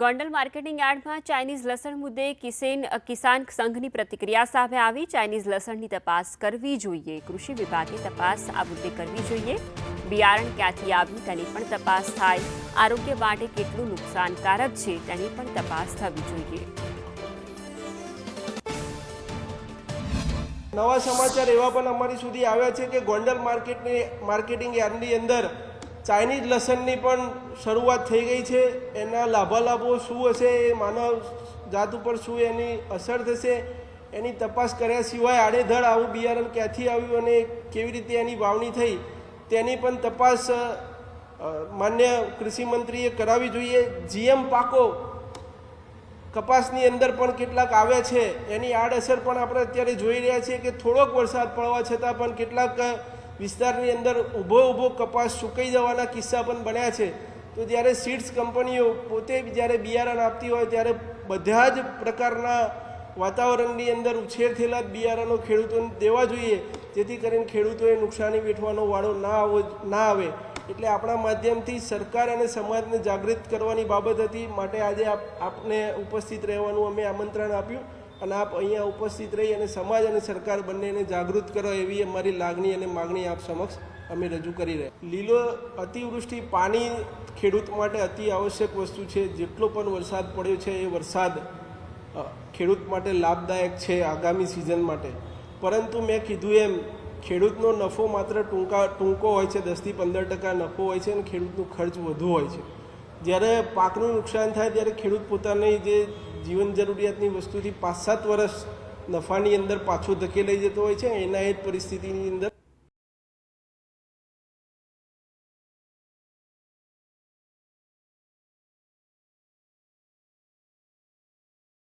Gondal marketing યાર્ડમાં Chinese લસણ મુદ્દે કિસેન કિસાન સંઘની પ્રતિક્રિયા સામે આવી. ચાઇનીઝ લસણની તપાસ કરવી જોઈએ. કૃષિ વિભાગે તપાસ આ મુદ્દે કરવી જોઈએ. બિયારણ ક્યાંથી આવ્યું તેની પણ તપાસ થાય. આરોગ્ય માટે કેટલું નુકસાનકારક છે તેની પણ તપાસ થવી જોઈએ. નવા સમાચાર એવા પણ અમારી સુધી આવ્યા છે કે ગોંડલ માર્કેટની માર્કેટિંગ યાર્ડની અંદર ચાઇનીઝ લસણની પણ શરૂઆત થઈ ગઈ છે. એના લાભાલાભો શું હશે, એ માનવ જાત ઉપર શું એની અસર થશે, એની તપાસ કર્યા સિવાય આડેધડ આવું બિયારણ ક્યાંથી આવ્યું અને કેવી રીતે એની વાવણી થઈ, તેની પણ તપાસ માન્ય કૃષિમંત્રીએ કરાવવી જોઈએ. જીએમ પાકો કપાસની અંદર પણ કેટલાક આવ્યા છે. એની આડઅસર પણ આપણે અત્યારે જોઈ રહ્યા છીએ કે થોડોક વરસાદ પડવા છતાં પણ કેટલાક વિસ્તારની અંદર ઊભો ઊભો કપાસ સુકાઈ જવાના કિસ્સા પણ બન્યા છે. તો જ્યારે સીડ્સ કંપનીઓ પોતે જ્યારે બિયારણ આપતી હોય ત્યારે બધા જ પ્રકારના વાતાવરણની અંદર ઉછેર થયેલા જ બિયારણો ખેડૂતોને દેવા જોઈએ, જેથી કરીને ખેડૂતોએ નુકસાની વેઠવાનો વાળો ના આવો, ના આવે. એટલે આપણા માધ્યમથી સરકાર અને સમાજને જાગૃત કરવાની બાબત હતી. માટે આજે આપ, આપને ઉપસ્થિત રહેવાનું અમે આમંત્રણ આપ્યું. અને આપ અહીંયા ઉપસ્થિત રહી અને સમાજ અને સરકાર બંનેને જાગૃત કરો એવી અમારી લાગણી અને માગણી આપ સમક્ષ અમે રજૂ કરી રહ્યા લીલો અતિવૃષ્ટિ પાણી ખેડૂત માટે અતિ આવશ્યક વસ્તુ છે. જેટલો પણ વરસાદ પડ્યો છે એ વરસાદ ખેડૂત માટે લાભદાયક છે આગામી સિઝન માટે. પરંતુ મેં કીધું એમ, ખેડૂતનો નફો માત્ર ટૂંકા, ટૂંકો હોય છે દસથી પંદર ટકા નફો હોય છે અને ખેડૂતનો ખર્ચ વધુ હોય છે. જ્યારે પાકનું નુકસાન થાય ત્યારે ખેડૂત પોતાની જે જીવન જરૂરિયાતની વસ્તુથી પાંચ સાત વર્ષ નફાની અંદર પાછો ધકેલાઈ જતો હોય છે, એના એ જ પરિસ્થિતિની અંદર